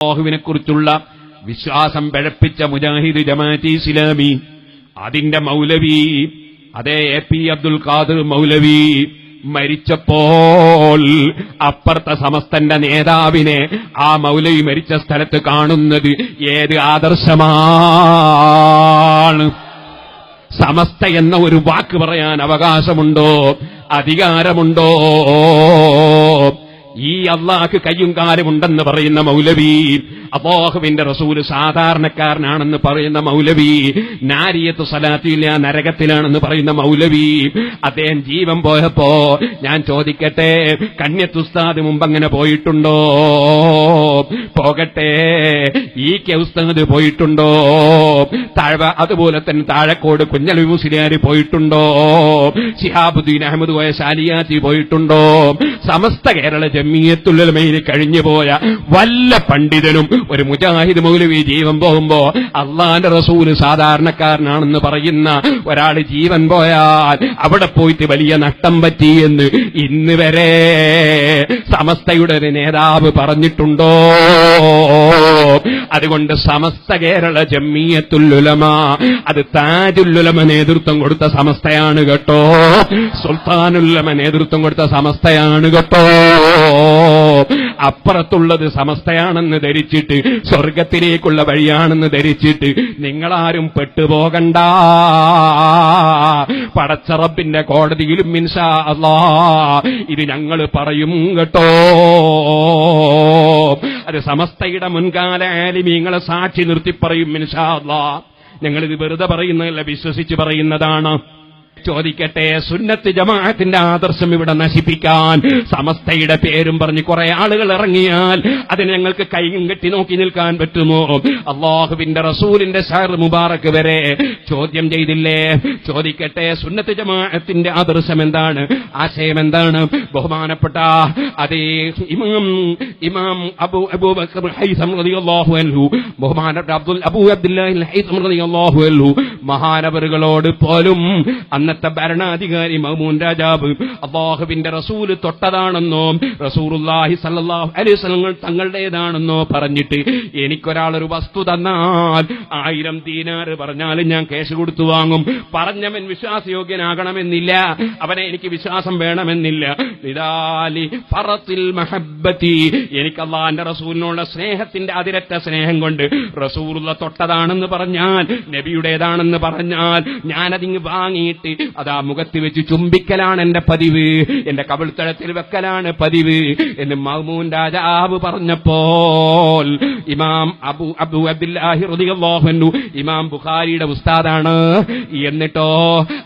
അള്ളാഹുവിനെ കുറിച്ചുള്ള വിശ്വാസം പിഴപ്പിച്ച മുജാഹിദ് ജമാഅത്തി ഇസ്ലാമി അതിന്റെ മൗലവി അതേ എ പി അബ്ദുൽ ഖാദർ മൗലവി മരിച്ചപ്പോൾ അപ്പുറത്തെ സമസ്തന്റെ നേതാവിനെ ആ മൗലവി മരിച്ച സ്ഥലത്ത് കാണുന്നത് ഏത് ആദർശമാണ്? സമസ്ത എന്ന ഒരു വാക്ക് പറയാൻ അവകാശമുണ്ടോ? അധികാരമുണ്ടോ? ഈ അള്ളാഹ് കയ്യും കാലുമുണ്ടെന്ന് പറയുന്ന മൗലവി. അബോഹുവിന്റെ റസൂൽ സാധാരണക്കാരനാണെന്ന് പറയുന്ന മൗലവി. നാരിയത്ത് സലാത്തില്ല നരകത്തിലാണെന്ന് പറയുന്ന മൗലവി. അദ്ദേഹം ജീവൻ പോയപ്പോ ഞാൻ ചോദിക്കട്ടെ കന്യത്തുസ്താദ് മുമ്പ് അങ്ങനെ പോയിട്ടുണ്ടോ? പോകട്ടെ ഈ കെ ഉസ്താദ് പോയിട്ടുണ്ടോ? താഴ്വ അതുപോലെ തന്നെ താഴക്കോട് കുഞ്ഞൽ മുസ്ലിയാര് പോയിട്ടുണ്ടോ? ഷിഹാബുദ്ദീൻ അഹമ്മദ് പോയ ശാലിയാത്തി പോയിട്ടുണ്ടോ? സമസ്ത കേരള ജമ്മിയത്തുള്ളമയിൽ കഴിഞ്ഞുപോയ വല്ല പണ്ഡിതനും ഒരു മുജാഹിദ് മൗലവി ജീവൻ പോകുമ്പോ അള്ളാന്റെ റസൂൽ സാധാരണക്കാരനാണെന്ന് പറയുന്ന ഒരാൾ ജീവൻ പോയാൽ അവിടെ പോയിട്ട് വലിയ നഷ്ടം പറ്റി എന്ന് ഇന്ന് വരെ സമസ്തയുടെ ഒരു നേതാവ് പറഞ്ഞിട്ടുണ്ടോ? അതുകൊണ്ട് സമസ്ത കേരള ജമ്മിയത്തുല്ലുലമ അത് താജുല്ലുലമ നേതൃത്വം കൊടുത്ത സമസ്തയാണ് കേട്ടോ. സുൽത്താനുല്ലമ നേതൃത്വം കൊടുത്ത സമസ്തയാണ് കേട്ടോ. അപ്പുറത്തുള്ളത് സമസ്തയാണെന്ന് ധരിച്ചിട്ട് സ്വർഗത്തിലേക്കുള്ള വഴിയാണെന്ന് ധരിച്ചിട്ട് നിങ്ങളാരും പെട്ടുപോകണ്ട. പടച്ചറപ്പിന്റെ കോടതിയിലും മിൻഷാ അല്ലാ. ഇത് ഞങ്ങൾ പറയും കേട്ടോ. അത് സമസ്തയുടെ മുൻകാല ആലിമീങ്ങളെ സാക്ഷി നിർത്തി പറയും മിൻഷാ അല്ലാ. ഞങ്ങളിത് വെറുതെ പറയുന്നതല്ല വിശ്വസിച്ച് പറയുന്നതാണ്. ചോദിക്കട്ടെ? സുന്നത്ത് ജമാഅത്തിന്റെ ആദർശം ഇവിടെ നശിപ്പിക്കാൻ സമസ്തയുടെ പേരും പറഞ്ഞ് കുറെ ആളുകൾ ഇറങ്ങിയാൽ അതിന് ഞങ്ങൾക്ക് കൈയും കെട്ടി നോക്കി നിൽക്കാൻ പറ്റുമോ? അള്ളാഹുവിന്റെ റസൂലിന്റെ ഷാർ മുബാറക്ക് വരെ ചോദ്യം ചെയ്തില്ലേ? ചോദിക്കട്ടെ സുന്നത്ത് ജമാഅത്തിന്റെ ആദർശം എന്താണ്? ആശയം എന്താണ്? ബഹുമാനപ്പെട്ട അതേ ഇമാം ഇമാം അബു അബൂബക്കർ ഹൈസം റളിയല്ലാഹു അൻഹു ബഹുമാനപ്പെട്ട അബ്ദുൽ അബൂ അബ്ദുല്ലാഹിൽ ഹൈസം റളിയല്ലാഹു അൻഹു മഹാനവറുകളോട് പോലും അന്നത്തെ ഭരണാധികാരി മഹ്മൂൻ രാജാവ് അള്ളാഹുവിന്റെ റസൂൽ തൊട്ടതാണെന്നോ റസൂറുല്ലാഹി സല്ലാഹു വസല്ലം തങ്ങളുടേതാണെന്നോ പറഞ്ഞിട്ട് എനിക്കൊരാളൊരു വസ്തു തന്നാൽ ആയിരം ദീനാറ് പറഞ്ഞാലും ഞാൻ കേസ് കൊടുത്തു വാങ്ങും. പറഞ്ഞവൻ വിശ്വാസയോഗ്യനാകണമെന്നില്ല. അവനെ എനിക്ക് വിശ്വാസം വേണമെന്നില്ല. ഇതാലി ഫറത്തിൽ മഹബത്തി എനിക്ക് അള്ളാന്റെ റസൂലിനുള്ള സ്നേഹത്തിന്റെ അതിരറ്റ സ്നേഹം കൊണ്ട് റസൂറുള്ള തൊട്ടതാണെന്ന് പറഞ്ഞാൽ നബിയുടേതാണെന്ന് പറഞ്ഞാൽ ഞാനതിങ്ങ് വാങ്ങിയിട്ട് അതാ മുഖത്ത് വെച്ച് ചുംബിക്കലാണ് എന്റെ പതിവ്. എന്റെ കവിൾത്തഴത്തിൽ വെക്കലാണ് പതിവ് എന്ന് മഹ്മൂൻ രാജാവ് പറഞ്ഞപ്പോൾ ഇമാം അബു അബു അബ്ദുല്ലാഹി റളിയല്ലാഹു അൻഹു ഇമാം ബുഖാരിയുടെ ഉസ്താദാണ്. എന്നിട്ടോ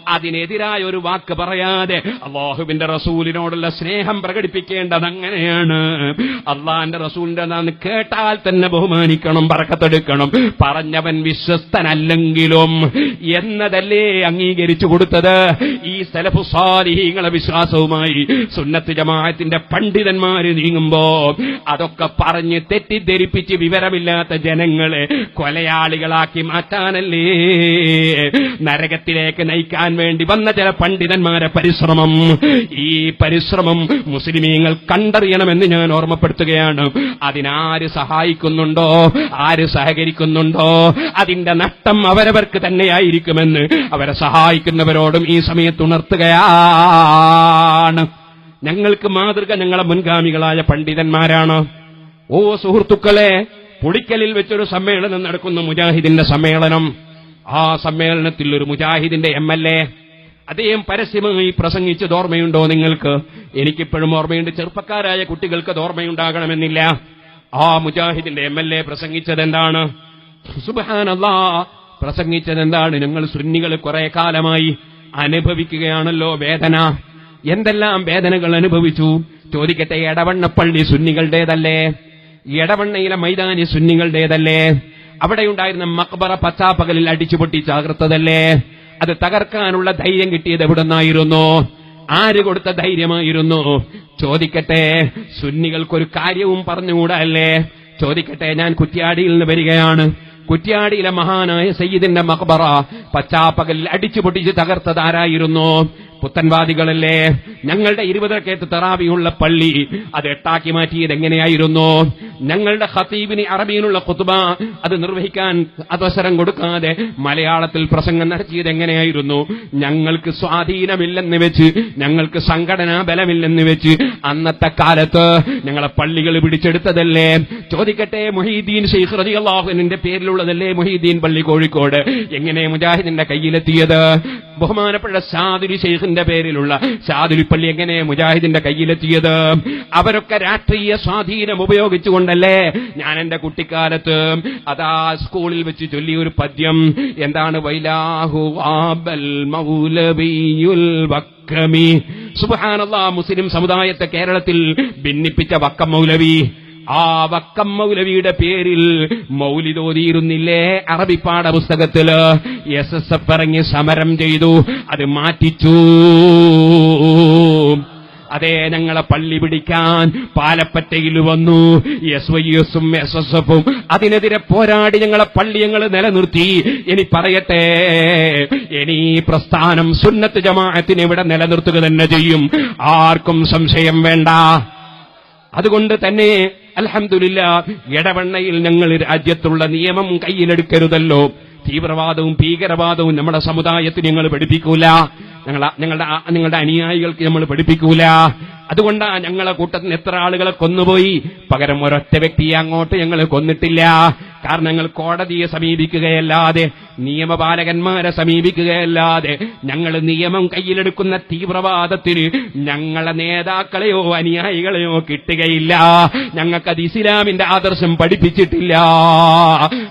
അതിനെതിരായ ഒരു വാക്ക് പറയാതെ അള്ളാഹുവിന്റെ റസൂലിനോടുള്ള സ്നേഹം പ്രകടിപ്പിക്കേണ്ടത് അങ്ങനെയാണ്. അള്ളാഹിന്റെ റസൂലിന്റെ കേട്ടാൽ തന്നെ ബഹുമാനിക്കണം പറക്കത്തെടുക്കണം. പറഞ്ഞവൻ വിശ്വസ്തനല്ലെങ്കിലും എന്നതല്ലേ അംഗീകരിച്ചു കൊടുത്തത്? ഈ സലഫു സാലിഹീങ്ങളെ വിശ്വാസവുമായി സുന്നത്ത് ജമാഅത്തിന്റെ പണ്ഡിതന്മാര് നീങ്ങുമ്പോ അതൊക്കെ പറഞ്ഞ് തെറ്റിദ്ധരിപ്പിച്ച് വിവരമില്ലാത്ത ജനങ്ങളെ കൊലയാളികളാക്കി മാറ്റാനല്ലേ? നരകത്തിലേക്ക് നയിക്കാൻ വേണ്ടി വന്ന ചില പണ്ഡിതന്മാരെ പരിശ്രമം. ഈ പരിശ്രമം മുസ്ലിമീങ്ങൾ കണ്ടറിയണമെന്ന് ഞാൻ ഓർമ്മപ്പെടുത്തുകയാണ്. അതിനാര് സഹായിക്കുന്നുണ്ടോ? ആര് സഹകരിക്കുന്നുണ്ടോ? അതിന്റെ നഷ്ടം അവരവർക്ക് തന്നെയായിരിക്കുമെന്ന് അവരെ സഹായിക്കുന്നവരോടും ഈ സമയത്ത് ഉണർത്തുകയാണ്. ഞങ്ങൾക്ക് മാതൃക ഞങ്ങളെ മുൻഗാമികളായ പണ്ഡിതന്മാരാണ്. ഓ സുഹൃത്തുക്കളെ പുളിക്കലിൽ വെച്ചൊരു സമ്മേളനം നടക്കുന്ന മുജാഹിദിന്റെ സമ്മേളനം. ആ സമ്മേളനത്തിൽ ഒരു മുജാഹിദിന്റെ എം എൽ എ. അദ്ദേഹം പരസ്യമായി പ്രസംഗിച്ചത് ഓർമ്മയുണ്ടോ നിങ്ങൾക്ക്? എനിക്കിപ്പോഴും ഓർമ്മയുണ്ട്. ചെറുപ്പക്കാരായ കുട്ടികൾക്ക് അത് ഓർമ്മയുണ്ടാകണമെന്നില്ല. ആ മുജാഹിദിന്റെ എം എൽ എ പ്രസംഗിച്ചത് എന്താണ്? സുബാനല്ലാ പ്രസംഗിച്ചത് എന്താണ്? ഞങ്ങൾ സുന്നികൾ കുറെ കാലമായി അനുഭവിക്കുകയാണല്ലോ വേദന. എന്തെല്ലാം വേദനകൾ അനുഭവിച്ചു? ചോദിക്കട്ടെ എടവണ്ണപ്പള്ളി സുന്നികളുടേതല്ലേ? എടവണ്ണയിലെ മൈതാനി സുന്നികളുടേതല്ലേ? അവിടെയുണ്ടായിരുന്ന മക്ബറ പച്ചാപ്പകലിൽ അടിച്ചുപൊട്ടി ചാകർത്തതല്ലേ അത് തകർക്കാനുള്ള ധൈര്യം കിട്ടിയത് എവിടെ നിന്നായിരുന്നു ആര് കൊടുത്ത ധൈര്യമായിരുന്നു? ചോദിക്കട്ടെ സുന്നികൾക്കൊരു കാര്യവും പറഞ്ഞുകൂടാ അല്ലേ ചോദിക്കട്ടെ ഞാൻ കുറ്റ്യാടിയിൽ നിന്ന് വരികയാണ്. കുറ്റ്യാടിയിലെ മഹാനായ സയ്യിദിന്റെ മക്ബറ പച്ചാപ്പകലിൽ അടിച്ചു പൊട്ടിച്ച് തകർത്തതാരായിരുന്നു? പുത്തൻവാദികളല്ലേ? ഞങ്ങളുടെ ഇരുപതരക്കേത്ത് തെറാവിയുള്ള പള്ളി അത് എട്ടാക്കി മാറ്റിയത് എങ്ങനെയായിരുന്നു? ഞങ്ങളുടെ ഖത്തീബിന് അറബിയിലുള്ള കുത്തുബ അത് നിർവഹിക്കാൻ അവസരം കൊടുക്കാതെ മലയാളത്തിൽ പ്രസംഗം നടത്തിയത് എങ്ങനെയായിരുന്നു? ഞങ്ങൾക്ക് സ്വാധീനമില്ലെന്ന് വെച്ച് ഞങ്ങൾക്ക് സംഘടനാ ബലമില്ലെന്ന് വെച്ച് അന്നത്തെ കാലത്ത് ഞങ്ങളെ പള്ളികൾ പിടിച്ചെടുത്തതല്ലേ? ചോദിക്കട്ടെ മൊഹീദ്ദീൻ ഷെയ്ഖ് റതി അള്ളാഹുവിന്റെ പേരിലുള്ളതല്ലേ മൊഹീദ്ദീൻ പള്ളി കോഴിക്കോട്? എങ്ങനെ മുജാഹിദിന്റെ കയ്യിലെത്തിയത്? ബഹുമാനപ്പെട്ട സാദുരി ഷെയ്ഖിന്റെ പേരിലുള്ള സാദുരി എങ്ങനെ മുജാഹിദിന്റെ കയ്യിലെത്തിയത്? അവരൊക്കെ രാഷ്ട്രീയ സ്വാധീനം ഉപയോഗിച്ചുകൊണ്ടല്ലേ? ഞാൻ എന്റെ കുട്ടിക്കാലത്ത് അതാ സ്കൂളിൽ വെച്ച് ചൊല്ലിയ ഒരു പദ്യം എന്താണ്? വൈലാഹു ആബൽ മൗലവിയുൽ വക്രമി. സുബ്ഹാനല്ലാഹ് മുസ്ലിം സമുദായത്തെ കേരളത്തിൽ ഭിന്നിപ്പിച്ച വക്കം മൗലവി. ആ വക്കം മൗലവിയുടെ പേരിൽ മൗലിതോതിയിരുന്നില്ലേ അറബി പാഠപുസ്തകത്തിൽ എസ് എസ് എഫ് ഇറങ്ങി സമരം ചെയ്തു. അത് മാറ്റിച്ചു. അതേ ഞങ്ങളെ പള്ളി പിടിക്കാൻ പാലപ്പറ്റയിൽ വന്നു. എസ് വൈ എസും എസ് എസ് എഫും അതിനെതിരെ പോരാടി ഞങ്ങളെ പള്ളി ഞങ്ങൾ നിലനിർത്തി. ഇനി പറയട്ടെ ഇനി പ്രസ്ഥാനം സുന്നത്ത് ജമാഅത്തിനെ ഇവിടെ നിലനിർത്തുക തന്നെ ചെയ്യും. ആർക്കും സംശയം വേണ്ട. അതുകൊണ്ട് തന്നെ അൽഹംദുലില്ല ഇടവണ്ണയിൽ ഞങ്ങൾ രാജ്യത്തുള്ള നിയമം കയ്യിലെടുക്കരുതല്ലോ. തീവ്രവാദവും ഭീകരവാദവും നമ്മുടെ സമുദായത്തിന് ഞങ്ങൾ പഠിപ്പിക്കൂല. ഞങ്ങളെ ഞങ്ങളുടെ നിങ്ങളുടെ അനുയായികൾക്ക് നമ്മൾ പഠിപ്പിക്കൂല. അതുകൊണ്ടാ ഞങ്ങളെ കൂട്ടത്തിന് എത്ര ആളുകളെ കൊന്നുപോയി. പകരം ഒരൊറ്റ വ്യക്തിയെ അങ്ങോട്ട് ഞങ്ങൾ കൊന്നിട്ടില്ല. കാരണം ഞങ്ങൾ കോടതിയെ സമീപിക്കുകയല്ലാതെ നിയമപാലകന്മാരെ സമീപിക്കുകയല്ലാതെ ഞങ്ങൾ നിയമം കയ്യിലെടുക്കുന്ന തീവ്രവാദത്തിന് ഞങ്ങളെ നേതാക്കളെയോ അനുയായികളെയോ കിട്ടുകയില്ല. ഞങ്ങൾക്കത് ഇസ്ലാമിന്റെ ആദർശം പഠിപ്പിച്ചിട്ടില്ല.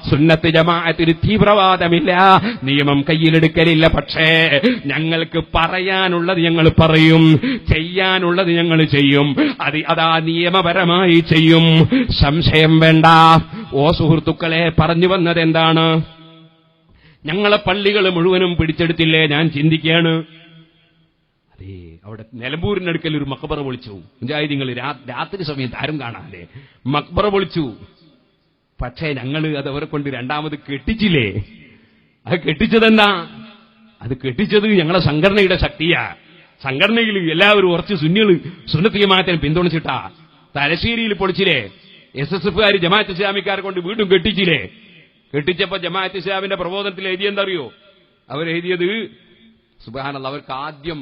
സുന്നത്ത് ജമാഅത്തിന് തീവ്രവാദമില്ല. നിയമം കയ്യിലെടുക്കലില്ല. പക്ഷേ ഞങ്ങൾക്ക് പറയാനുള്ളത് ഞങ്ങൾ പറയും. ചെയ്യാനുള്ളത് ഞങ്ങൾ ചെയ്യും. അത് അതാ നിയമപരമായി ചെയ്യും. സംശയം വേണ്ട. ഓ സുഹൃത്തുക്കളെ പറഞ്ഞു വന്നത് എന്താണ്? ഞങ്ങളെ പള്ളികൾ മുഴുവനും പിടിച്ചെടുത്തില്ലേ? ഞാൻ ചിന്തിക്കുകയാണ്. അതേ അവിടെ നിലമ്പൂരിനടുക്കൽ ഒരു മക്ബറ പൊളിച്ചു. മുജാഹിദിങ്ങൾ രാത്രി സമയത്ത് ആരും കാണാല്ലേ മക്ബറ പൊളിച്ചു. പക്ഷേ ഞങ്ങൾ അത് അവരെ കൊണ്ട് രണ്ടാമത് കെട്ടിച്ചില്ലേ? അത് കെട്ടിച്ചതെന്താ? അത് കെട്ടിച്ചത് ഞങ്ങളെ സംഘടനയുടെ ശക്തിയാ. സംഘടനയിൽ എല്ലാവരും ഉറച്ച് സുന്നികൾ സുന്നത്തിയമാറ്റം പിന്തുണച്ചിട്ടാ. തലശ്ശേരിയിൽ പൊളിച്ചില്ലേ? എസ് എസ് എഫുകാർ ജമാഅത്ത് ഇസ്ലാമിക്കാരെ കൊണ്ട് വീണ്ടും കെട്ടിച്ചില്ലേ? കെട്ടിച്ചപ്പോ ജമാഅത്ത് ഇസ്ലാമിന്റെ പ്രബോധനത്തിൽ എഴുതിയെന്തറിയോ അവരെഴുതിയത് സുബാനല്ല അവർക്ക് ആദ്യം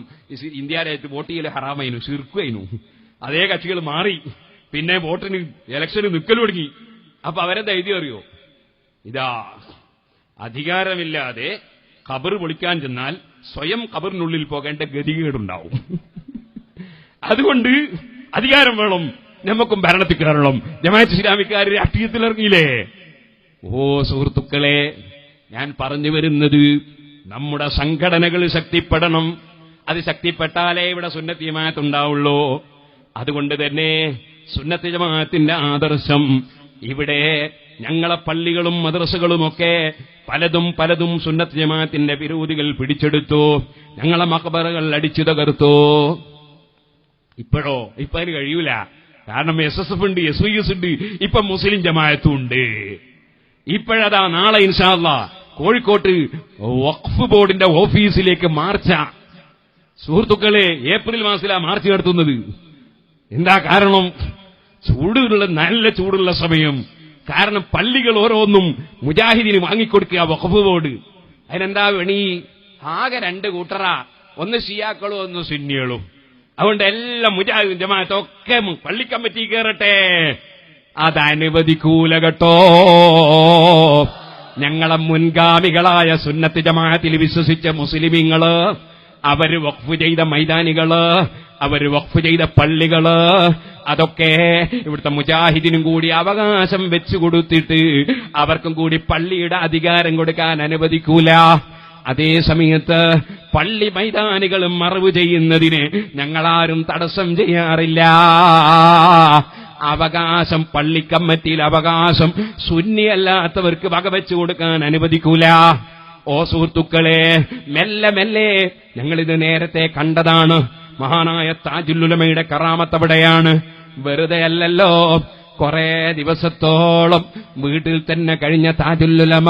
ഇന്ത്യയിലായിട്ട് വോട്ട് ചെയ്യൽ ഹറാമായിരുന്നു ഷിർക്കുമായിരുന്നു അതേ കക്ഷികൾ മാറി. പിന്നെ വോട്ടിന് ഇലക്ഷന് നിൽക്കൽ തുടങ്ങി. അപ്പൊ അവരെന്താ എഴുതി അറിയോ? ഇതാ അധികാരമില്ലാതെ ഖബർ വിളിക്കാൻ ചെന്നാൽ സ്വയം ഖബറിനുള്ളിൽ പോകേണ്ട ഗതികേടുണ്ടാവും. അതുകൊണ്ട് അധികാരം വേണം നമുക്കും ഭരണത്തിൽ കയറണം ജമാഅത്ത് ഇസ്ലാമിക്കാർ രാഷ്ട്രീയത്തിൽ ഇറങ്ങിയില്ലേ ഓ സുഹൃത്തുക്കളെ ഞാൻ പറഞ്ഞു വരുന്നത് നമ്മുടെ സംഘടനകൾ ശക്തിപ്പെടണം. അത് ശക്തിപ്പെട്ടാലേ ഇവിടെ സുന്നത്ത് ജമാഅത്ത് ഉണ്ടാവുള്ളൂ. അതുകൊണ്ട് തന്നെ സുന്നത്ത് ജമാഅത്തിന്റെ ആദർശം ഇവിടെ ഞങ്ങളെ പള്ളികളും മദ്രസകളുമൊക്കെ പലതും പലതും സുന്നത്ത് ജമാഅത്തിന്റെ വിരോധികൾ പിടിച്ചെടുത്തു. ഞങ്ങളെ മക്ബറകൾ അടിച്ചു തകർത്തു ഇപ്പോഴോ? ഇപ്പൊ അതിന് കഴിയൂല. കാരണം എസ് എസ് എഫ് ഉണ്ട് എസ് വൈ എസ് ഉണ്ട് ഇപ്പൊ മുസ്ലിം ജമാഅത്തും ഉണ്ട്. ഇപ്പോഴതാ നാളെ ഇൻഷാല്ല കോഴിക്കോട്ട് വഖഫ് ബോർഡിന്റെ ഓഫീസിലേക്ക് മാർച്ച. സുഹൃത്തുക്കളെ ഏപ്രിൽ മാസത്തിലാ മാർച്ച് നടത്തുന്നത്. എന്താ കാരണം? ചൂടുള്ള നല്ല ചൂടുള്ള സമയം. കാരണം പള്ളികൾ ഓരോന്നും മുജാഹിദിന് വാങ്ങിക്കൊടുക്കുക വഖഫ് അതിനെന്താ വേണി? ആകെ രണ്ട് കൂട്ടറ. ഒന്ന് ഷിയാക്കളും ഒന്ന് സുന്നികളും. അതുകൊണ്ട് എല്ലാം മുജാഹിദ് ജമാഅത്തൊക്കെ പള്ളിക്കമ്മിറ്റി കയറട്ടെ അതനുവദിക്കൂല കേട്ടോ. ഞങ്ങളെ മുൻഗാമികളായ സുന്നത്ത് ജമാഅത്തിൽ വിശ്വസിച്ച മുസ്ലിമിങ്ങൾ അവർ വഖഫ് ചെയ്ത മൈതാനികൾ അവർ വഖഫ് ചെയ്ത പള്ളികൾ അതൊക്കെ ഇവിടുത്തെ മുജാഹിദിനും കൂടി അവകാശം വെച്ചു കൊടുത്തിട്ട് അവർക്കും കൂടി പള്ളിയുടെ അധികാരം കൊടുക്കാൻ അനുവദിക്കൂല. അതേ സമയത്ത് പള്ളി മൈതാനികളും മറവ് ചെയ്യുന്നതിന് ഞങ്ങളാരും തടസ്സം ചെയ്യാറില്ല. അവകാശം പള്ളിക്കമ്മറ്റിയിൽ അവകാശം സുന്നിയല്ലാത്തവർക്ക് വകവെച്ചു കൊടുക്കാൻ അനുവദിക്കൂല. ഓ സുഹൃത്തുക്കളെ മെല്ലെ മെല്ലെ ഞങ്ങളിത് നേരത്തെ കണ്ടതാണ്. മഹാനായ താജുല്ലുലമയുടെ കറാമത്തവിടെയാണ് വെറുതെ അല്ലല്ലോ. കുറെ ദിവസത്തോളം വീട്ടിൽ തന്നെ കഴിഞ്ഞ താജുല്ലുലമ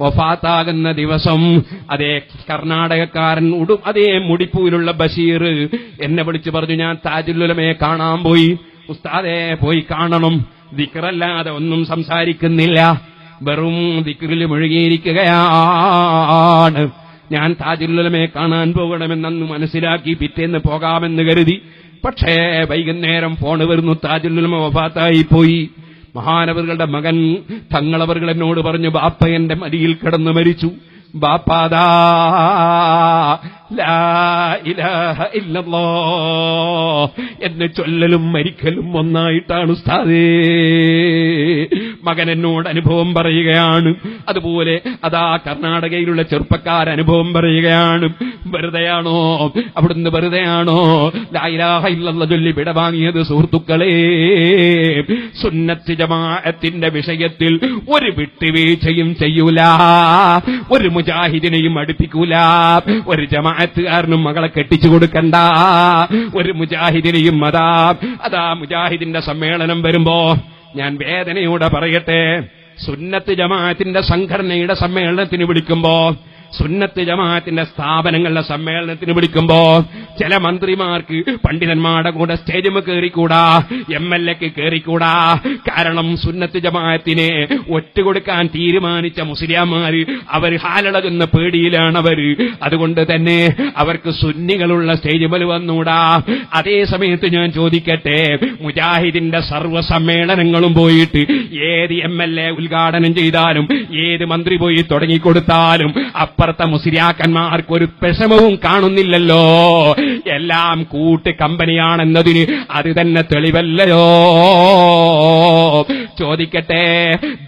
വഫാത്താകുന്ന ദിവസം അതേ കർണാടകക്കാരൻ ഉടും അതേ മുടിപ്പൂരുള്ള ബഷീർ എന്നെ വിളിച്ചു പറഞ്ഞു ഞാൻ താജുല്ലുലമയെ കാണാൻ പോയി. ഉസ്താദെ പോയി കാണണം. ദിക്റല്ലാതെ ഒന്നും സംസാരിക്കുന്നില്ല. വെറും ദിക്റിൽ മുഴുകിയിരിക്കുകയാണ്. ഞാൻ താജുല്ലുലമയെ കാണാൻ പോകണമെന്നു മനസ്സിലാക്കി പിറ്റേന്ന് പോകാമെന്ന് കരുതി. പക്ഷേ വൈകുന്നേരം ഫോണ് വരുന്നു താജുല്ലുലമ വഫാത്തായി പോയി മഹാനവറുകളുടെ മകൻ തങ്ങളവറുകൾ എന്നോട് പറഞ്ഞു ബാപ്പ എന്റെ മടിയിൽ കിടന്നു മരിച്ചു. ബാപ്പാദാ എന്ന് ചൊല്ലലും മരിക്കലും ഒന്നായിട്ടാണ് ഉസ്താദേ. മകൻ എന്നോട് അനുഭവം പറയുകയാണ്. അതുപോലെ അതാ കർണാടകയിലുള്ള ചെറുപ്പക്കാർ അനുഭവം പറയുകയാണ്. വെറുതെയാണോ? അവിടുന്ന് വെറുതെയാണോ? ലായിലാഹ ഇല്ലല്ല ചൊല്ലി വിടവാങ്ങിയത് സുഹൃത്തുക്കളെ. സുന്നത്ത് ജമാഅത്തിന്റെ വിഷയത്തിൽ ഒരു വിട്ടുവീഴ്ചയും ചെയ്യൂല. ഒരു മുജാഹിദിനെയും അടുപ്പിക്കൂല. ഒരു ജമാഅത്തുകാരനും മകളെ കെട്ടിച്ചു കൊടുക്കണ്ട. ഒരു മുജാഹിദിനെയും അതാ അതാ മുജാഹിദിന്റെ സമ്മേളനം വരുമ്പോ ഞാൻ വേദനയോടെ പറയട്ടെ. സുന്നത്ത് ജമാഅത്തിന്റെ സംഘടനയുടെ സമ്മേളനത്തിന് വിളിക്കുമ്പോ സുന്നത്ത് ജമാഅത്തിന്റെ സ്ഥാപനങ്ങളുടെ സമ്മേളനത്തിന് വിളിക്കുമ്പോ ചില മന്ത്രിമാർക്ക് പണ്ഡിതന്മാരുടെ കൂടെ സ്റ്റേജിമ് കയറിക്കൂടാ എം എൽ എക്ക് കയറിക്കൂടാ കാരണം സുന്നത്ത് ജമാഅത്തിനെ ഒറ്റുകൊടുക്കാൻ തീരുമാനിച്ച മുസ്ലിംമാര് അവർ ഹാലളകുന്ന പേടിയിലാണ് അവർ അതുകൊണ്ട് തന്നെ അവർക്ക് സുന്നികളുള്ള സ്റ്റേജിമൽ വന്നൂടാ. അതേ സമയത്ത് ഞാൻ ചോദിക്കട്ടെ മുജാഹിദിന്റെ സർവ സമ്മേളനങ്ങളും പോയിട്ട് ഏത് എം എൽ എ ഉദ്ഘാടനം ചെയ്താലും ഏത് മന്ത്രി പോയി തുടങ്ങിക്കൊടുത്താലും അപ്പുറത്തെ മുസിരിയാക്കന്മാർക്ക് ഒരു വിഷമവും കാണുന്നില്ലല്ലോ. എല്ലാം കൂട്ട് കമ്പനിയാണെന്നതിന് അത് തന്നെ തെളിവല്ലയോ? ചോദിക്കട്ടെ.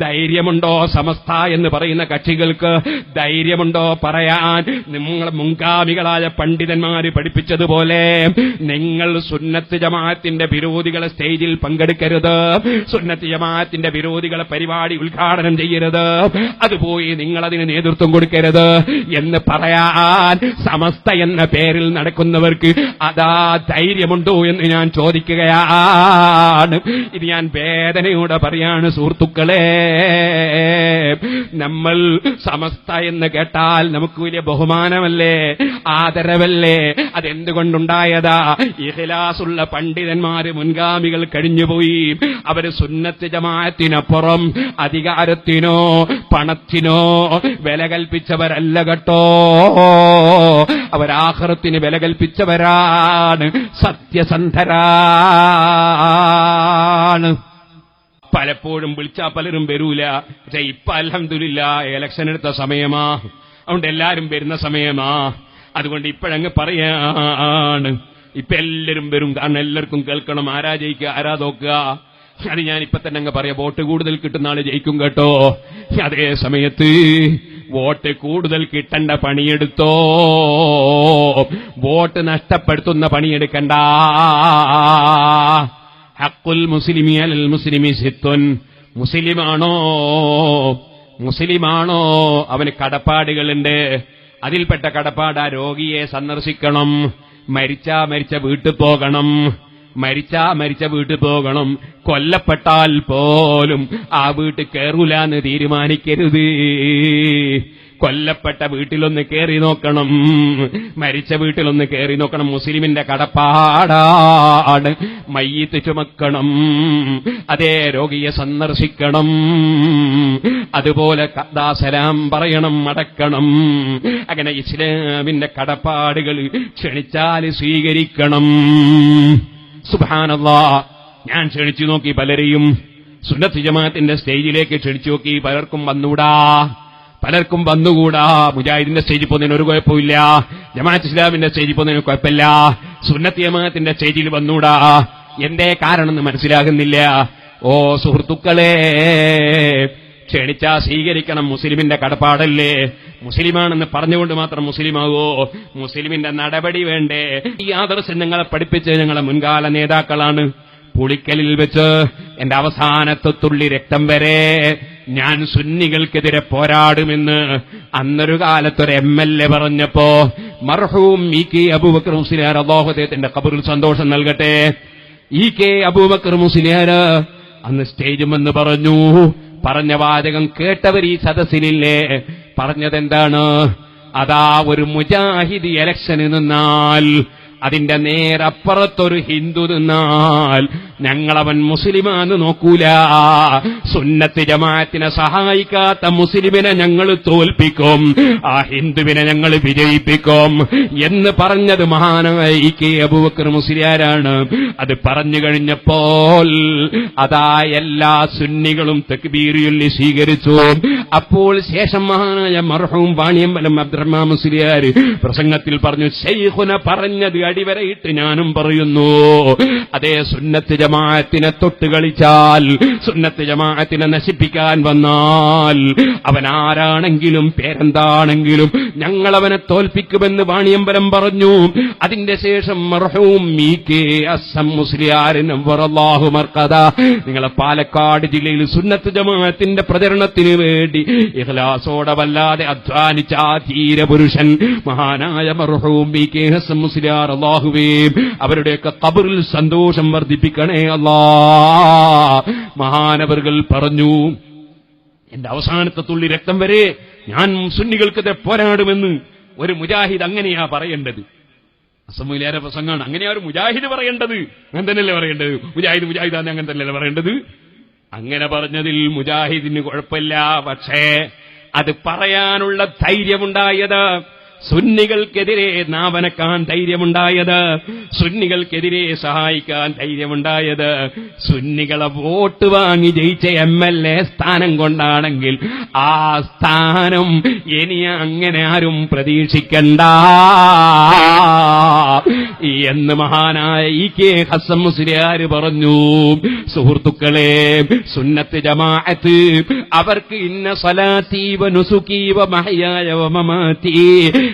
ധൈര്യമുണ്ടോ സമസ്ത എന്ന് പറയുന്ന കക്ഷികൾക്ക്? ധൈര്യമുണ്ടോ പറയാൻ? നിങ്ങൾ മുൻഗാമികളായ പണ്ഡിതന്മാര് പഠിപ്പിച്ചതുപോലെ നിങ്ങൾ സുന്നത്ത് ജമാഅത്തിന്റെ വിരോധികളെ സ്റ്റേജിൽ പങ്കെടുക്കരുത്. സുന്നത്ത് ജമാഅത്തിന്റെ വിരോധികളെ പരിപാടി ഉദ്ഘാടനം ചെയ്യരുത്. അതുപോയി നിങ്ങളതിന് നേതൃത്വം കൊടുക്കരുത് എന്ന് പറയാൻ സമസ്ത എന്ന പേരിൽ നടക്കുന്നവർക്ക് അതാ ധൈര്യമുണ്ടോ എന്ന് ഞാൻ ചോദിക്കുകയാണ്. ഇത് ഞാൻ വേദനയോടെ പറയാണ് സുഹൃത്തുക്കളെ. നമ്മൾ സമസ്ത എന്ന് കേട്ടാൽ നമുക്ക് വലിയ ബഹുമാനമല്ലേ? ആദരവല്ലേ? അതെന്തുകൊണ്ടുണ്ടായതാ? ഇഹ്ലാസുള്ള പണ്ഡിതന്മാര് മുൻഗാമികൾ കഴിഞ്ഞുപോയി. അവർ സുന്നത്ത് ജമായത്തിനപ്പുറം അധികാരത്തിനോ പണത്തിനോ വില കൽപ്പിച്ചവരല്ല കേട്ടോ. അവരാഹൃത്തിന് വില കൽപ്പിച്ചവരാണ് സത്യസന്ധരാണ്. പലപ്പോഴും വിളിച്ചാ പലരും വരൂല. പക്ഷെ ഇപ്പൊ അലഹമില്ല ഇലക്ഷൻ എടുത്ത സമയമാ. അതുകൊണ്ട് എല്ലാരും വരുന്ന സമയമാ. അതുകൊണ്ട് ഇപ്പോഴങ്ങ് പറയാണ്. ഇപ്പൊ എല്ലാരും വരും. കാരണം എല്ലാവർക്കും കേൾക്കണം. ആരാ ജയിക്കുക ആരാ തോക്കുക. അത് ഞാൻ ഇപ്പൊ തന്നെ അങ്ങ് പറയാം. വോട്ട് കൂടുതൽ കിട്ടുന്ന ആൾ ജയിക്കും കേട്ടോ. അതേ സമയത്ത് വോട്ട് കൂടുതൽ കിട്ടേണ്ട പണിയെടുത്തോ. വോട്ട് നഷ്ടപ്പെടുത്തുന്ന പണിയെടുക്കണ്ട. മുസ്ലിമാണോ? മുസ്ലിമാണോ? അവന് കടപ്പാടുകളുണ്ട്. അതിൽപ്പെട്ട കടപ്പാട് ആ രോഗിയെ സന്ദർശിക്കണം. മരിച്ചാ മരിച്ച വീട്ടിൽ പോകണം. മരിച്ചാ മരിച്ച വീട്ടിൽ പോകണം. കൊല്ലപ്പെട്ടാൽ പോലും ആ വീട്ടിൽ കയറൂലെന്ന് തീരുമാനിക്കരുത്. കൊല്ലപ്പെട്ട വീട്ടിലൊന്ന് കയറി നോക്കണം. മരിച്ച വീട്ടിലൊന്ന് കയറി നോക്കണം. മുസ്ലിമിന്റെ കടപ്പാടാണ്. മയ്യത്ത് ചുമക്കണം. അതേ രോഗിയെ സന്ദർശിക്കണം. അതുപോലെ കഥാസലാം പറയണം അടക്കണം അങ്ങനെ ഇസ്ലാമിന്റെ കടപ്പാടുകൾ ക്ഷണിച്ചാൽ സ്വീകരിക്കണം. സുബാനല്ലാ ഞാൻ ക്ഷണിച്ചു നോക്കി പലരെയും. സുന്നത്ത് ജമാഅത്തിന്റെ സ്റ്റേജിലേക്ക് ക്ഷണിച്ചു നോക്കി പലർക്കും വന്നൂടാ. പലർക്കും വന്നുകൂടാ. മുജാഹിദിന്റെ സ്റ്റേജിൽ പോകുന്നതിന് ഒരു കുഴപ്പമില്ല ജമാഅത്ത് ഇസ്ലാമിന്റെ സ്റ്റേജിൽ പോകുന്നതിന് കുഴപ്പമില്ല. സുന്നത്ത് ജമാഅത്തിന്റെ സ്റ്റേജിൽ വന്നൂടാ എന്തേ കാരണം മനസ്സിലാകുന്നില്ല. ഓ സുഹൃത്തുക്കളെ ക്ഷണിച്ചാ സ്വീകരിക്കണം മുസ്ലിമിന്റെ കടപ്പാടല്ലേ? മുസ്ലിമാണെന്ന് പറഞ്ഞുകൊണ്ട് മാത്രം മുസ്ലിമാവോ? മുസ്ലിമിന്റെ നടപടി വേണ്ടേ? ഈ ആദർശം ഞങ്ങളെ പഠിപ്പിച്ച് ഞങ്ങളെ മുൻകാല നേതാക്കളാണ്. പുളിക്കലിൽ വെച്ച് എന്റെ അവസാനത്തെ തുള്ളി രക്തം വരെ ഞാൻ സുന്നികൾക്കെതിരെ പോരാടുമെന്ന് അന്നൊരു കാലത്തൊരു എം എൽ എ പറഞ്ഞപ്പോ മർഹൂം ഇ കെ അബൂബക്കർ മുസ്ലിയാർ അദ്ദേഹത്തിന്റെ കബറിൽ സന്തോഷം നൽകട്ടെ. ഇ കെ അബൂബക്കർ അന്ന് സ്റ്റേജുമെന്ന് പറഞ്ഞു. പറഞ്ഞ വാചകം കേട്ടവർ ഈ സദസ്സിലില്ലേ? പറഞ്ഞതെന്താണ്? അതാ ഒരു മുജാഹിദ് ഇലക്ഷന് നിന്നാൽ അതിന്റെ നേരപ്പുറത്തൊരു ഹിന്ദു നിന്നാൽ ഞങ്ങളവൻ മുസ്ലിമാന്ന് നോക്കൂല. സുന്നത്ത് ജമാഅത്തിനെ സഹായിക്കാത്ത മുസ്ലിമിനെ ഞങ്ങൾ തോൽപ്പിക്കും. ആ ഹിന്ദുവിനെ ഞങ്ങൾ വിജയിപ്പിക്കും. എന്ന് പറഞ്ഞത് മഹാനായ കെ അബൂബക്കർ മുസ്ലിയാരാണ്. അത് പറഞ്ഞു കഴിഞ്ഞപ്പോൾ അതാ എല്ലാ സുന്നികളും തെക്ബീറിയുള്ളി സ്വീകരിച്ചു. അപ്പോൾ ശേഷം മഹാനായ മർഹവും പാണിയമ്പലം അബ്ദുറഹ്മാൻ മുസ്ലിയാർ പ്രസംഗത്തിൽ പറഞ്ഞു ശൈഖുന പറഞ്ഞത് അടിവരയിട്ട് ഞാനും പറയുന്നു. അതേ സുന്നത്ത് ജമാഅത്തിനെ തൊട്ട് കളിച്ചാൽ സുന്നത്ത് ജമാഅത്തിനെ നശിപ്പിക്കാൻ വന്നാൽ അവൻ ആരാണെങ്കിലും പേരെന്താണെങ്കിലും ഞങ്ങൾ അവനെ തോൽപ്പിക്കുമെന്ന് വാണിയമ്പലം പറഞ്ഞു. അതിന്റെ ശേഷം മർഹവും മീ കെ അസം മുസ്ലിയാരിനും വറല്ലാഹു മർക്കഥ നിങ്ങളെ പാലക്കാട് ജില്ലയിൽ സുന്നത്ത് ജമാഅത്തിന്റെ പ്രചരണത്തിന് വേണ്ടി ഇഖ്ലാസോടെ വല്ലാതെ അധ്വാനിച്ച ആ ധീരപുരുഷൻ മഹാനായ മർഹവും മീ കെ ഹസം മുസ്ലിയാർ അള്ളാഹുവേ അവരുടെയൊക്കെ കബറിൽ സന്തോഷം വർദ്ധിപ്പിക്കണേ അല്ലാ. മഹാനവറുകൾ പറഞ്ഞു എന്റെ അവസാനത്തെ തുള്ളി രക്തം വരെ ഞാൻ സുന്നികൾക്കെതിരെ പോരാടുമെന്ന് ഒരു മുജാഹിദ് അങ്ങനെയാ പറയേണ്ടത്. അസമുലേറെ പ്രസംഗമാണ് അങ്ങനെയാ ഒരു മുജാഹിദ് പറയേണ്ടത്. അങ്ങനെ തന്നെയല്ലേ പറയേണ്ടത്? മുജാഹിദ് മുജാഹിദാന്ന് അങ്ങനെ തന്നെയല്ലേ പറയേണ്ടത്? അങ്ങനെ പറഞ്ഞതിൽ മുജാഹിദിന് കുഴപ്പമില്ല. പക്ഷേ അത് പറയാനുള്ള ധൈര്യമുണ്ടായത് സുന്നികൾക്കെതിരെ നാവനക്കാൻ ധൈര്യമുണ്ടായത്. സുന്നികൾക്കെതിരെ സഹായിക്കാൻ ധൈര്യമുണ്ടായത്. സുന്നികളെ വോട്ട് വാങ്ങി ജയിച്ച എം എൽ എ സ്ഥാനം കൊണ്ടാണെങ്കിൽ ആ സ്ഥാനം ഇനി അങ്ങനെ ആരും പ്രതീക്ഷിക്കണ്ട. എന്ന് മഹാനായ ഇ കെ ഹസം മുസ്ലിയാര് പറഞ്ഞു സുഹൃത്തുക്കളെ സുന്നത്ത് ജമാഅത്ത് അവർക്ക് ഇന്ന സലാത്തീവ നുസുക്കീവ മഹയായ മമാത്തി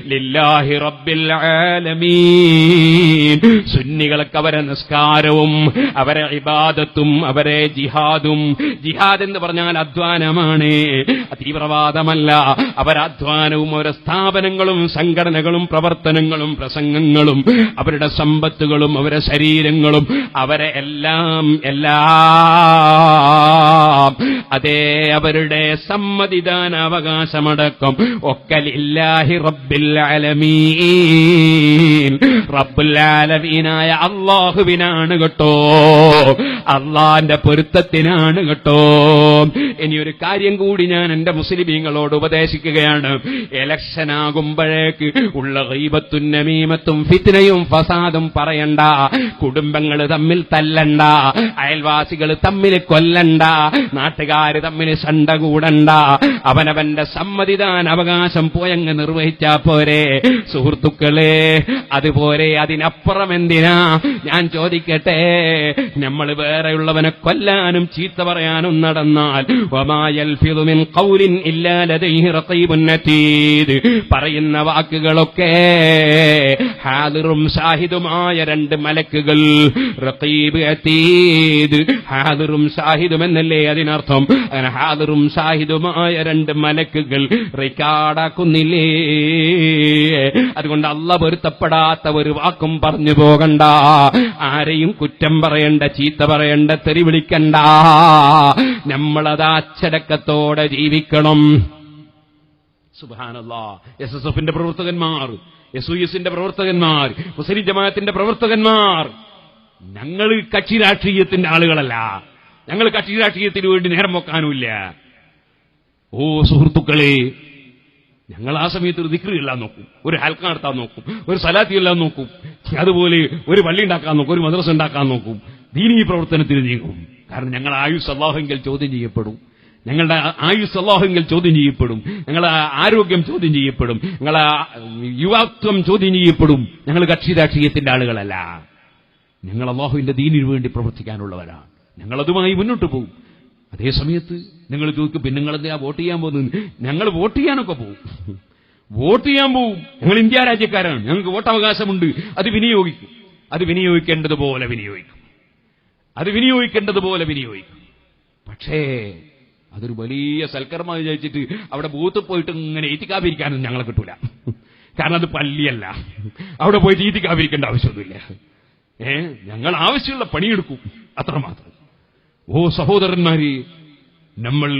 ലില്ലാഹി റബ്ബിൽ ആലമീൻ. അവരെ നിസ്കാരവും അവരെ ഇബാദത്തും അവരെ ജിഹാദും. ജിഹാദ് എന്ന് പറഞ്ഞാൽ അധ്വാനമാണ്. തീവ്രവാദമല്ല. അവരധ്വാനവും അവരെ സ്ഥാപനങ്ങളും സംഘടനകളും പ്രവർത്തനങ്ങളും പ്രസംഗങ്ങളും അവരുടെ സമ്പത്തുകളും അവരെ ശരീരങ്ങളും അവരെ എല്ലാം എല്ലാം അതേ അവരുടെ സമ്മതിദാന അവകാശമടക്കം ഒക്കലില്ലാഹി റബ്ബിൽ ആലമീനായ അള്ളാഹുവിനാണ് കേട്ടോ. അള്ളാന്റെ പൊരുത്തത്തിനാണ് കേട്ടോ. ഇനി ഒരു കാര്യം കൂടി ഞാൻ എന്റെ മുസ്ലിമീങ്ങളോട് ഉപദേശിക്കുകയാണ്. ഇലക്ഷൻ ആകുമ്പോഴേക്ക് ഉള്ള ഗീബത്തും നമീമത്തും ഫിത്നയും ഫസാദും പറയണ്ട. കുടുംബങ്ങൾ തമ്മിൽ തല്ലണ്ട. അയൽവാസികൾ തമ്മിൽ കൊല്ലണ്ട. നാട്ടുകാര് തമ്മിൽ ശണ്ട കൂടണ്ട. അവനവന്റെ സമ്മതിദാൻ അവകാശം പോയങ്ങ് നിർവഹിച്ചാ സുഹൃത്തുക്കളെ അതുപോലെ അതിനപ്പുറം എന്തിനാ? ഞാൻ ചോദിക്കട്ടെ നമ്മൾ വേറെയുള്ളവനെ കൊല്ലാനും ചീത്ത പറയാനും നടന്നാൽ പറയുന്ന വാക്കുകളൊക്കെ ഹാദിറും ഷാഹിദുമായ രണ്ട് മലക്കുകൾ റത്തീബ് അതീദ് ഹാദിറും ഷാഹിദും എന്നല്ലേ അതിനർത്ഥം? ഹാദിറും ഷാഹിദുമായ രണ്ട് മലക്കുകൾ റിക്കാർഡാക്കുന്നില്ലേ? അതുകൊണ്ട് അല്ല പൊരുത്തപ്പെടാത്ത ഒരു വാക്കും പറഞ്ഞു പോകണ്ട. ആരെയും കുറ്റം പറയണ്ട ചീത്ത പറയണ്ട തെറി വിളിക്കണ്ട. നമ്മളത് അച്ചടക്കത്തോടെ ജീവിക്കണം. സുബാനല്ലാ എസ് എസ് എഫിന്റെ പ്രവർത്തകന്മാർ എസ് യു എസിന്റെ പ്രവർത്തകന്മാർ മുസ്ലിം ജമാഅത്തിന്റെ പ്രവർത്തകന്മാർ. ഞങ്ങൾ കക്ഷി രാഷ്ട്രീയത്തിന്റെ ആളുകളല്ല. ഞങ്ങൾ കക്ഷി രാഷ്ട്രീയത്തിന് വേണ്ടി നേരം വെക്കാനുമില്ല. ഓ സുഹൃത്തുക്കളെ ഞങ്ങൾ ആ സമയത്ത് ഒരു ദിക്രി എല്ലാം നോക്കും. ഒരു ഹൽക്ക നടത്താൻ നോക്കും. ഒരു സലാത്തി എല്ലാം നോക്കും. അതുപോലെ ഒരു പള്ളി ഉണ്ടാക്കാൻ നോക്കും. ഒരു മദ്രസ ഉണ്ടാക്കാൻ നോക്കും. ദീനീ പ്രവർത്തനത്തിന് നീങ്ങും. കാരണം ഞങ്ങൾ ആയുസ് അള്ളാഹെങ്കിൽ ചോദ്യം ചെയ്യപ്പെടും. ഞങ്ങളുടെ ആയുസ് അള്ളാഹെങ്കിൽ ചോദ്യം ചെയ്യപ്പെടും. ഞങ്ങളുടെ ആരോഗ്യം ചോദ്യം ചെയ്യപ്പെടും. ഞങ്ങളെ യുവാത്വം ചോദ്യം ചെയ്യപ്പെടും. ഞങ്ങൾ കക്ഷി രാഷ്ട്രീയത്തിന്റെ ആളുകളല്ല. ഞങ്ങൾ അള്ളാഹുവിന്റെ ദീനിനു വേണ്ടി പ്രവർത്തിക്കാനുള്ളവരാണ്. ഞങ്ങളതുമായി മുന്നോട്ട് പോകും. അതേ സമയത്ത് നിങ്ങൾ ചോദിക്കും പിന്നെ നിങ്ങൾ എന്തിനാ വോട്ട് ചെയ്യാൻ പോകുന്നത്? ഞങ്ങൾ വോട്ട് ചെയ്യാനൊക്കെ പോകും. വോട്ട് ചെയ്യാൻ പോവും ഞങ്ങൾ ഇന്ത്യ രാജ്യക്കാരാണ്. ഞങ്ങൾക്ക് വോട്ടവകാശമുണ്ട്. അത് വിനിയോഗിക്കും. അത് വിനിയോഗിക്കേണ്ടതുപോലെ വിനിയോഗിക്കും. അത് വിനിയോഗിക്കേണ്ടതുപോലെ വിനിയോഗിക്കും. പക്ഷേ അതൊരു വലിയ സൽക്കർമ്മ വിചാരിച്ചിട്ട് അവിടെ ബൂത്ത് പോയിട്ട് ഇങ്ങനെ ഈറ്റിക്കാതിരിക്കാനൊന്നും ഞങ്ങളെ കിട്ടൂല. കാരണം അത് പല്ലിയല്ല അവിടെ പോയിട്ട് ഈറ്റിക്കാതിരിക്കേണ്ട ആവശ്യമൊന്നുമില്ല. ഏ? ഞങ്ങൾ ആവശ്യമുള്ള പണിയെടുക്കും. അത്രമാത്രം. ഓ സഹോദരന്മാരെ നമ്മൾ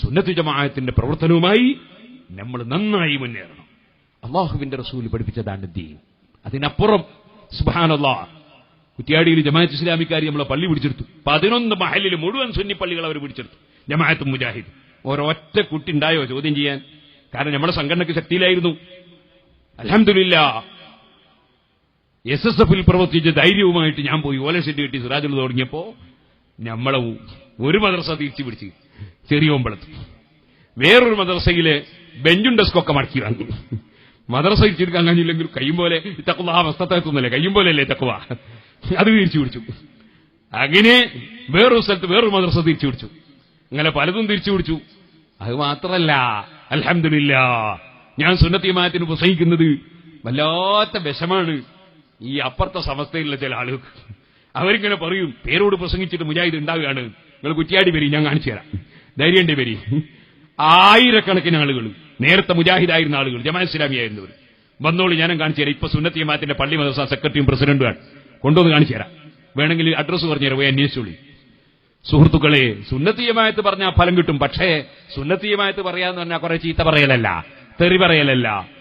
സുന്നത്തു ജമാഅത്തിന്റെ പ്രവർത്തനവുമായി നമ്മൾ നന്നായി മുന്നേറണം. അള്ളാഹുവിന്റെ റസൂൽ പഠിപ്പിച്ചതാണ് ദീൻ. അതിനപ്പുറം സുബാനല്ലാ കുറ്റിയാടിയിൽ ജമാഅത്ത് ഇസ്ലാമിക്കാരി നമ്മളെ പള്ളി പിടിച്ചെടുത്തു. പതിനൊന്ന് മഹലിൽ മുഴുവൻ സുന്നി പള്ളികൾ അവർ പിടിച്ചെടുത്തു. ജമാഅത്ത് മുജാഹിദ് ഒരൊറ്റ കുട്ടി ഉണ്ടായോ ചോദ്യം ചെയ്യാൻ? കാരണം നമ്മുടെ സംഘടനയ്ക്ക് ശക്തിയിലായിരുന്നു. അലഹമില്ല എസ് എസ് എഫിൽ പ്രവർത്തിച്ച ധൈര്യവുമായിട്ട് ഞാൻ പോയി ഓലശ്ശേരി കിട്ടി സിറാജിൽ തുടങ്ങിയപ്പോ നമ്മളെ ഒരു മദ്രസ തിരിച്ചു പിടിച്ച് ചെറിയോമ്പളത്ത് വേറൊരു മദ്രസയിൽ ബെഞ്ചും ഡെസ്കൊക്കെ മടക്കി വാങ്ങി മദ്രസ തിരിച്ചെടുക്കാൻ കഴിഞ്ഞില്ലെങ്കിൽ കയ്യും പോലെ തക്കുവ ആ വസ്ത്രത്തെത്തുന്നില്ലേ കയ്യും പോലെയല്ലേ തക്കുവ അത് തിരിച്ചു പിടിച്ചു. അങ്ങനെ വേറൊരു സ്ഥലത്ത് വേറൊരു മദ്രസ തിരിച്ചു പിടിച്ചു. അങ്ങനെ പലതും തിരിച്ചു പിടിച്ചു. അത് മാത്രല്ല അലഹമില്ല ഞാൻ സുന്നത്തിയമായത്തിന് പ്രസംഗിക്കുന്നത് വല്ലാത്ത വിഷമാണ് ഈ അപ്പുറത്തെ സമസ്തയിലുള്ള ചില ആളുകൾക്ക്. അവരിങ്ങനെ പറയും പേരോട് പ്രസംഗിച്ചിട്ട് മുജാഹിദ് ഉണ്ടാവുകയാണ്. നിങ്ങൾ കുറ്റിയാടി വരി ഞാൻ കാണിച്ചു തരാം. ധൈര്യണ്ടി വരി. ആയിരക്കണക്കിന് ആളുകൾ നേരത്തെ മുജാഹിദായിരുന്ന ആളുകൾ ജമാ ഇസ്ലാമിയായിരുന്നവർ വന്നോളി ഞാനും കാണിച്ചു തരാം. ഇപ്പൊ സുന്നത്തിയമാത്തിന്റെ പള്ളി മദ്രസ സെക്രട്ടറിയും പ്രസിഡന്റുമാണ്. കൊണ്ടുവന്ന് കാണിച്ചു തരാം. വേണമെങ്കിൽ അഡ്രസ്സ് പറഞ്ഞുതരാം പോയി അന്വേഷിച്ചോളി. സുഹൃത്തുക്കളെ സുന്നത്തീയമായത്ത് പറഞ്ഞാൽ ഫലം കിട്ടും. പക്ഷേ സുന്നത്തീയമായത്ത് പറയാന്ന് പറഞ്ഞാൽ കുറെ ചീത്ത പറയലല്ല തെറി പറയലല്ല.